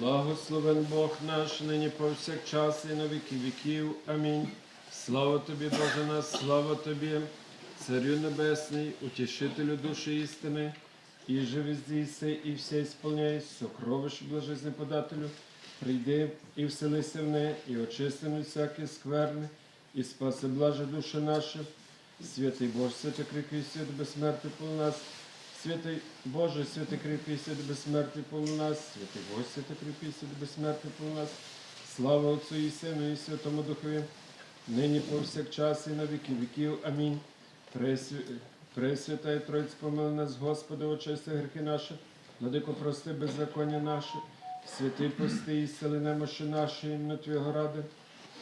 Благословен Бог наш, нині повсякчас і на віки віків. Амінь. Слава тобі, Боже наш, слава тобі, Царю Небесний, утішителю душі істини, і живи здійси, і все ісполняй, сокровищ блажезне подателю. Прийди і вселися в не, і очисти від всяке скверне, і спаси блаже душі наші. Святий Боже, святий кріпкий свят безсмертний полу нас. Святий Боже, святий кріпкий свят безсмертний полу нас. Святий Боже, святий кріпкий свят безсмертний полу нас. Слава Отцю і Сину і Святому Духові, нині повсякчас і на віки віків. Амінь. Пресвя- Пресвята і Троїць помили нас, Господи, очисти гріхи наші, владико прости беззаконня наше, святий пости і сили немощі наші, іменно Твого ради.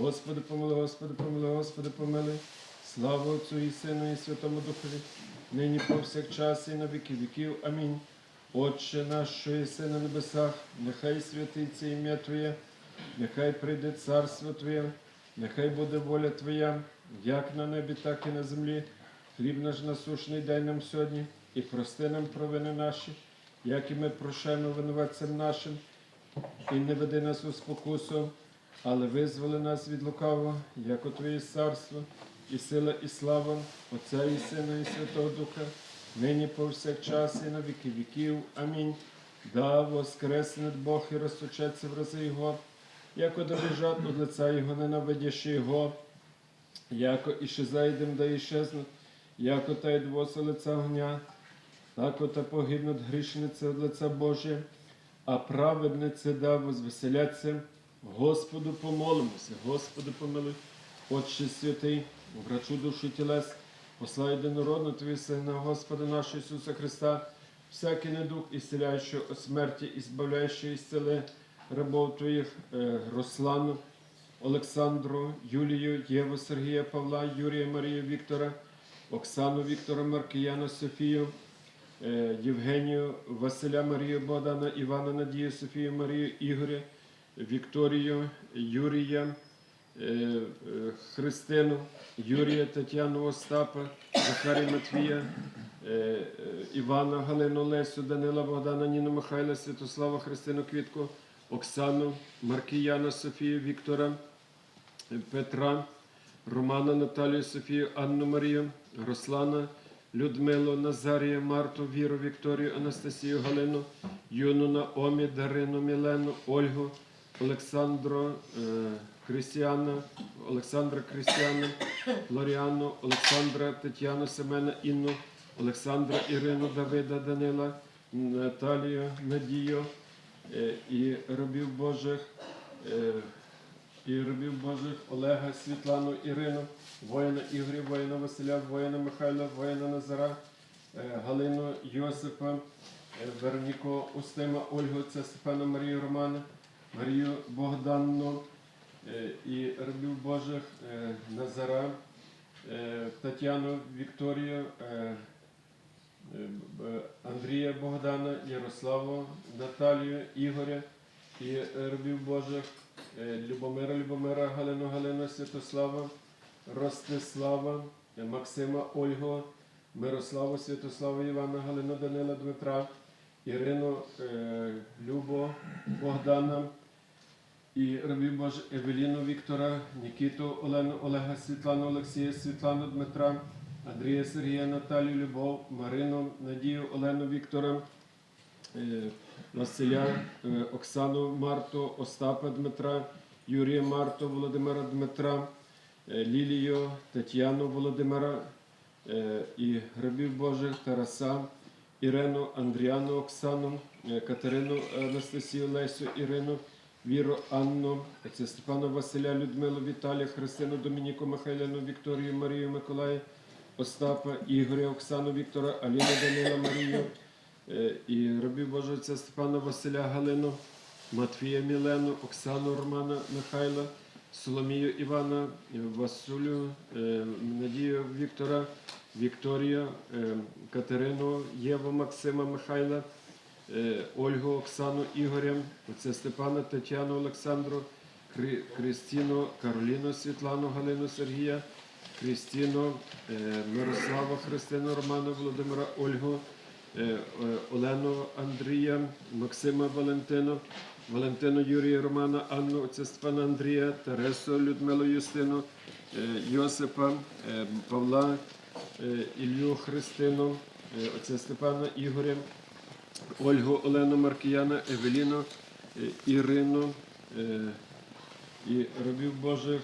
Господи, помили, Господи, помили, Господи, помили. Слава Отцю і Сину і Святому Духові, нині повсякчас і на віки віків. Амінь. Отче наш, що єси на небесах, нехай святиться ім'я Твоє, нехай прийде царство Твоє, нехай буде воля Твоя, як на небі, так і на землі. Хліб наш насушний дай нам сьогодні, і прости нам провини наші, як і ми прощаємо винуватцям нашим, і не веди нас у спокусу, але визволи нас від лукавого, як у Твоє царство, і сила, і слава Отця і Сина, і Святого Духа, нині повсякчас і на віки віків. Амінь. Да воскресне Бог і розсучеться в рази Його, яко добіжать від лиця Його, ненавидящи Його, яко іще зайдем, да іщезнуть, яко та й двоса лиця огня, тако та погибнуть грішниці від лиця Божє, а праведниці да возвеселяться. Господу помолимося, Господи помилуй, Отче святий, врачу душі тілес, послай єдинородно Твій Сина, Господа нашого Ісуса Христа, всякий недуг, ісцеляючий от смерті, і збавляючий ісцели рабов Твоїх е, Руслану, Олександру, Юлію, Єву, Сергія, Павла, Юрія, Марію, Віктора, Оксану, Віктора, Маркияна, Софію, е, Євгенію, Василя, Марію, Богдана, Івана, Надію, Софію, Марію, Ігоря, Вікторію, Юрія, Христину, Юрія, Тетяну, Остапа, Захарія Матвія, е, е, Івана, Галину, Лесю, Данила, Богдана, Ніну, Михайла, Святослава, Христину, Квітку, Оксану, Маркіяна, Софію, Віктора, е, Петра, Романа, Наталію, Софію, Анну Марію, Руслана, Людмилу, Назарія, Марту, Віру, Вікторію, Анастасію, Галину, Юну, Наомі, Дарину, Мілену, Ольгу, Олександру, е, Крістіана, Олександра Крістіана, Лоріану, Олександра, Тетяну, Семена, Інну, Олександра, Ірину, Давида, Данила, Наталію, Надію е, і рабів Божих. е, і рабів Божих Олега, Світлану, Ірину, воїна Ігоря, воїна Василя, воїна Михайла, воїна Назара, е, Галину Йосипа, Вероніку Устима, Ольгу, це Степана Марію Романа, Марію Богданну і рабів Божих е, Назара, е, Тетяну Вікторію, е, е, Андрія Богдана, Ярославу, Наталію, Ігоря. І е, рабів Божих е, Любомира, Любомира, Галину, Галину, Святослава, Ростислава, е, Максима, Ольгу, Мирославу, Святославу, Івана, Галину, Данила, Дмитра, Ірину, е, Любо, Богдана, і рабів Божих Евеліну Віктора, Нікіту, Олену, Олега, Світлану, Олексія, Світлану, Дмитра, Андрія, Сергія, Наталію, Любов, Марину, Надію, Олену Віктора, е, Василя, е, Оксану Марту, Остапа Дмитра, Юрія Марту, Володимира Дмитра, е, Лілію, Тетяну Володимира і рабів Божих Тараса, Ірену, Андріану, Оксану, Катерину, Анастасію, Лесю, Ірину, Віру, Анну, це Степана Василя, Людмилу, Віталія, Христину, Домініку, Михайлину, Вікторію, Марію, Миколая, Остапа, Ігоря, Оксану, Віктора, Аліну, Данила, Марію, Е, і рабів Божого це Степана Василя Галину, Матвія Мілену, Оксану Романа Михайла, Соломію Івана, е, Василю, е, Надію Віктора, Вікторія, е, Катерину, Єву Максима Михайла, Ольгу Оксану Ігоря, це Степана Тетяну Олександру, Крістіну, Кароліну Світлану, Галину Сергія, Крістіну, е, Мирослава Христину, Роману Володимира Ольгу, е, е, Олену Андрія, Максима Валентину, Валентину Юрія Романа, Анну, отця Степана Андрія, Тересу Людмилу Юстину, е, Йосипа, е, Павла, е, Ілью Христину, е, отця Степана Ігоря, Ольгу Олену Маркіяна, Евеліну, е, Ірину е, і рабів Божих.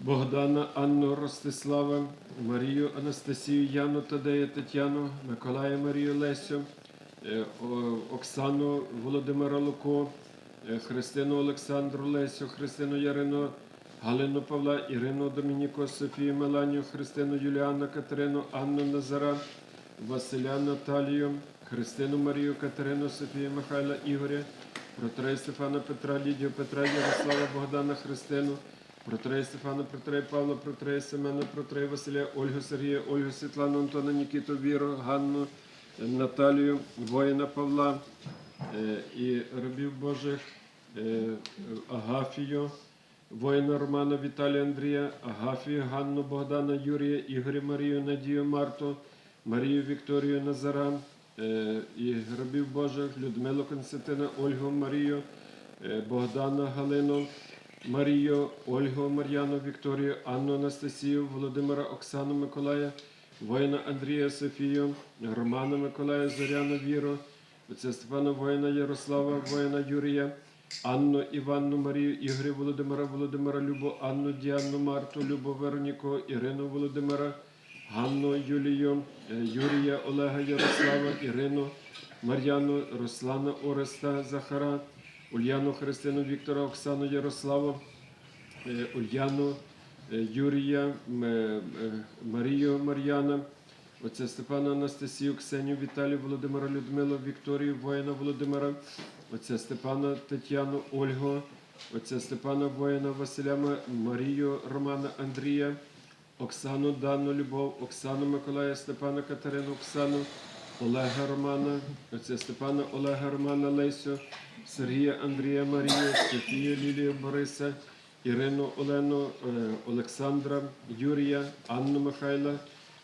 Богдана, Анну Ростислава, Марію Анастасію, Яну Тадея Тетяну, Миколая Марію Лесю, е, Оксану Володимира Луко, Христину Олександру Лесю, Христину Ярину, Галину Павла, Ірину Домініко, Софію Меланію, Христину Юліана, Катерину, Анну Назара, Василя Наталію, Христину Марію, Катерину, Софію Михайла Ігоря, Протрея Стефана Петра, Лідію Петра, Ярослава Богдана, Христину, Протрея Стефана, Протрея Павла, Протрея Семена, Протрея Василя, Ольгу Сергія, Ольгу Світлану, Антона, Нікіту, Віру, Ганну, Наталію, воїна Павла е, і рабів Божих е, Агафію, воїна Романа Віталія Андрія, Агафію, Ганну, Богдана, Юрія, Ігоря Марію, Надію, Марту, Марію Вікторію Назара е, і рабів Божих, Людмилу Константина, Ольгу Марію, е, Богдана Галину, Марію, Ольгу Мар'яну, Вікторію, Анну Анастасію, Володимира Оксану Миколая, воїна Андрія Софію, Романа Миколая, Зоряну Віру, Степана воїна Ярослава, воїна Юрія, Анну Іванну Марію, Ігоря Володимира, Володимира Любу, Анну Діану Марту, Любу Вероніку, Ірину Володимира, Ганну Юлію, е, Юрія Олега Ярослава, Ірину, Мар'яну, Руслана Ореста Захара, Ульяну Христину Віктора, Оксану Ярославу, е, Ульяну е, Юрія, Марію Мар'яна, отця Степана Анастасію, Ксенію Віталію, Володимира Людмилу, Вікторію, воїна Володимира, отця Степана Тетяну, Ольгу, отця Степана воїна Василя Марію Романа Андрія, Оксану Данну Любов, Оксану Миколая Степана Катерину, Оксану, Олега Романа, отця Степана Олега Романа Лесю, Сергія Андрія Марію, Софію Лілію Бориса, Ірину Олену, е, Олександра, Юрія, Анну Михайла,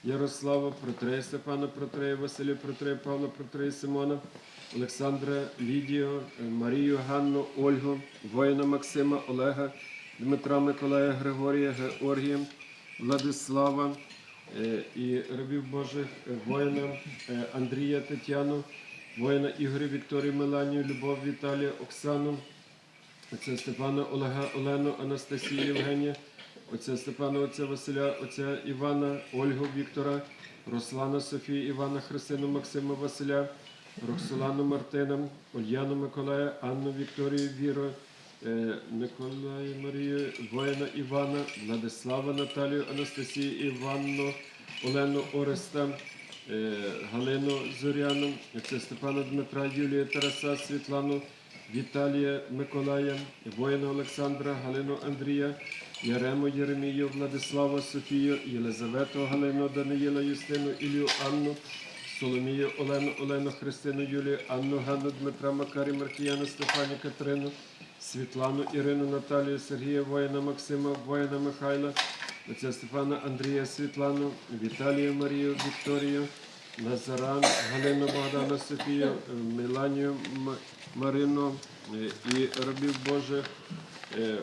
Ярослава, Протрея Степана, Протрея Василя, Протрея Павла, Протрея Симона, Олександра, Лідію, е, Марію, Ганну, Ольгу, воїна Максима, Олега, Дмитра Миколая, Григорія, Георгія, Владислава е, і рабів Божих, е, воїна е, Андрія Тетяну, воїна Ігоря Вікторію Меланію, Любов Віталія, Оксану, отця Степана Олега Олену, Анастасію Євгенія, отця Степана, отця Василя, отця Івана, Ольгу Віктора, Руслана Софію, Івана Христину, Максима Василя, Роксолану Мартина, Ульяну Миколая, Анну Вікторію Віру, Миколая Марію, воїна Івана, Владислава Наталію, Анастасію Іванну, Олену Ореста, е, Галину Зоряну, Степана Дмитра, Юлію Тараса, Світлану, Віталія Миколая, воїна Олександра, Галину Андрія, Ярему Єремію, Владислава Софію, Єлизавету Галину, Даниїла Юстину, Ілію Анну, Соломію Олену, Олену Христину, Юлію, Анну, Ганну, Дмитра, Макарі, Маркіяну, Стефані, Катерину, Світлану, Ірину, Наталію, Сергія, воїна Максима, воїна Михайла, отця Стефана, Андрія, Світлану, Віталію, Марію, Вікторію, Назаран, Галину, Богдана, Софію, Меланію, Марину е, і рабів Божих. е,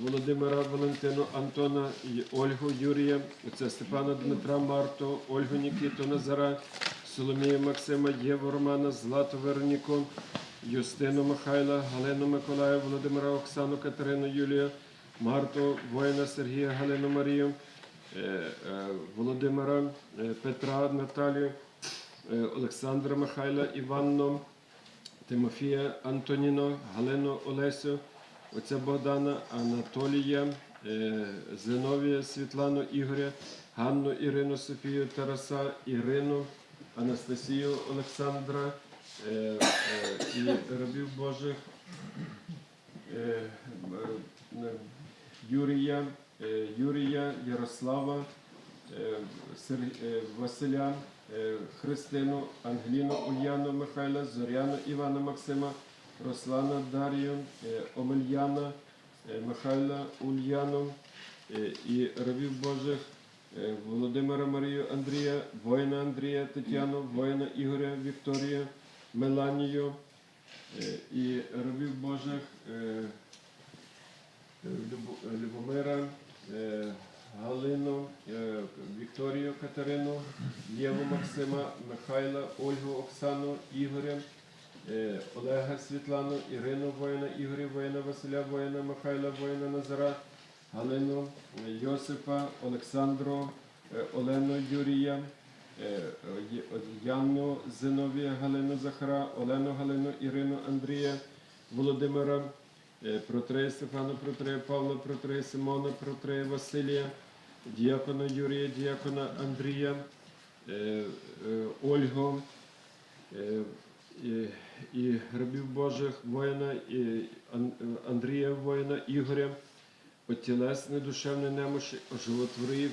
Володимира Валентину, Антона, Ольгу Юрія, отця Степана Дмитра Марту, Ольгу Нікіту Назара, Соломію Максима, Єву Романа, Злату Вероніку, Юстину Михайла, Галину Миколая, Володимира Оксану, Катерину Юлію, Марту, воїна Сергія, Галину Марію, е, е, Володимира е, Петра Наталію, Олександра Михайла, Іванну, Тимофія Антоніно, Галину Олесю, отця Богдана, Анатолія, Зиновія, Світлану Ігоря, Ганну Ірину Софію, Тараса, Ірину, Анастасію Олександра е, е, і рабів Божих е, Юрія, Юрія, Ярослава, Василя, Христину, Ангеліну, Ульяну, Михайла, Зоряну, Івана Максима, Руслана, Дар'ю, Омельяна, Михайла, Ульяну і рабів Божих Володимира Марію Андрія, воїна Андрія Тетяну, воїна Ігоря Вікторію, Меланію, Е, І рабів Божих е, Любомира, е, Галину, е, Вікторію Катерину, Єву Максима, Михайла, Ольгу Оксану, Ігоря, е, Олега Світлану, Ірину воїна, Ігоря воїна, Василя воїна, Михайла воїна Назара, Галину, е, Йосипа, Олександру, е, Олену Юрія, е, Яну Зиновія, Галину Захара, Олену Галину, Ірину Андрія, Володимира, Протрея Стефана, Протрея Павла, Протрея Симона, Протрея Василія, діякона Юрія, діякона Андрія, Ольгу, і, і рабів Божих воїна, Андрія воїна, Ігоря, отілесне, душевне немощі, оживотворив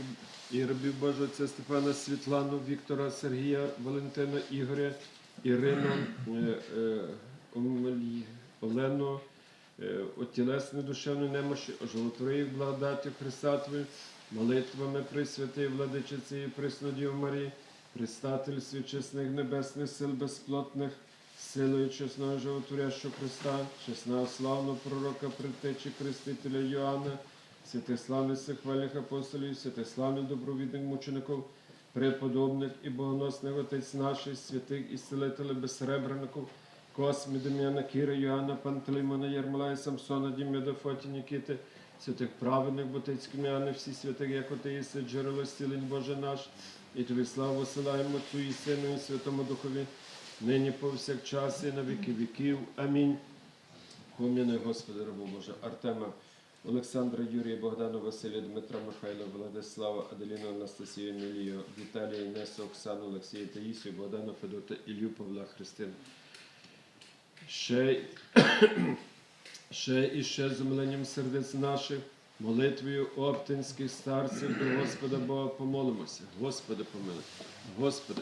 і рабів Божого отця Стефана Світлану, Віктора, Сергія, Валентина, Ігоря, Ірину, е, е, Олену, е, отілесне, душевне немощі, оживотворив благодаттю Христа Твою, молитвами Пресвятої Владичиці і Преснодів Марії, Пристатель свічесних небесних сил безплотних, силою чесного животворящого Христа, чесного славного пророка, предтечі Крестителя Йоанна, святих славних хвальних апостолів, святих славних добровідних мучеників, преподобних і богоносних отець наших, святих і селителів безсребреників, Космі, Дем'яна, Кіра, Йоанна, Пантелеймона, Єрмолая, Самсона, Дім'я, Фоті, Нікіти, святих праведних Ботицьких М'яни, всі святих, як ти єси, джерело стілень Боже наш, і тобі славу посилаємо Отцю і Сину, і Святому Духові, нині повсякчас і на віки віків. Амінь. Поміни, Господи, рабу Боже, Артема, Олександра, Юрія, Богдану, Василя, Дмитра, Михайла, Владислава, Аделіну, Анастасію, Емілію, Віталія, Інесу, Оксану, Олексія, Таїсію, Богдана, Федота, Ілью, Павла, Христину. Ще, ще і ще з умиленням сердець наших, молитвою оптинських старців до Господа Бога помолимося. Господи, помилуй. Господи,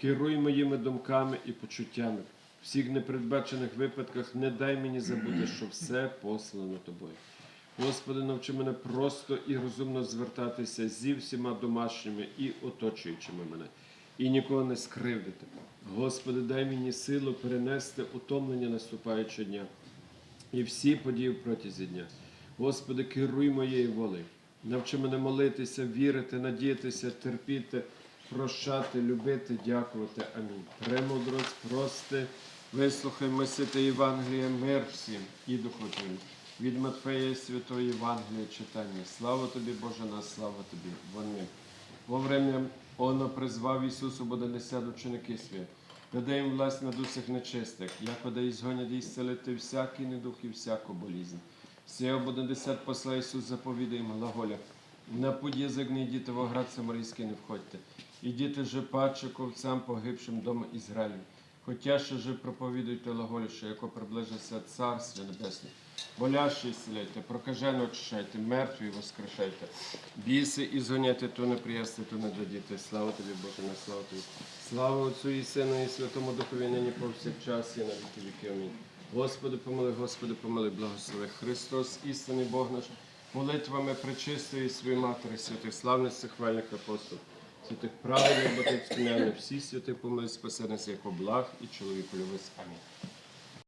керуй моїми думками і почуттями. В всіх непередбачених випадках не дай мені забути, що все послано Тобою. Господи, навчи мене просто і розумно звертатися зі всіма домашніми і оточуючими мене, і нікого не скривдити. Господи, дай мені силу перенести утомлення наступаючого дня і всі події протязі дня. Господи, керуй моєю волею. Навчи мене молитися, вірити, надіятися, терпіти, прощати, любити, дякувати. Амінь. Премудрость, прости, вислухай Месите Євангелія, мир всім і Твоєму. Від Матфея Святої Євангелія читання. Слава тобі, Боже наш, слава тобі. Вони. Во время Оно призвав Ісусу, буде несяд ученики свої. Даде їм власть над усіх нечистих, якода і згонять і зцелити всякий недух і всяку болізнь. Буде десят посла Ісус заповідає їм глаголя. На путь язик не йдіте в оград Самарійський не входьте. Ідіте же паче ковцям погибшим дому Ізраїлю. Хотя ще же проповідуйте глаголі, що яко приближиться Царство Небесне. Болящі ісцеляйте, прокажено очищайте, мертві воскрешайте. Біси і згоняйте, то не приясти, то не дадіте. Слава тобі, Боже, на славу тобі. Слава Отцю і Сину, і Святому Духові, нині повсякчас, і на віки віки. Амінь. Господи, помили, Господи, помили, благослови. Христос, істинний Бог наш, молитвами пречистої своєї матері, святих славних хвальних апостолів, святих праведних батьківських всі святи помили, спаси нас як облах і чоловіку любець. Амінь.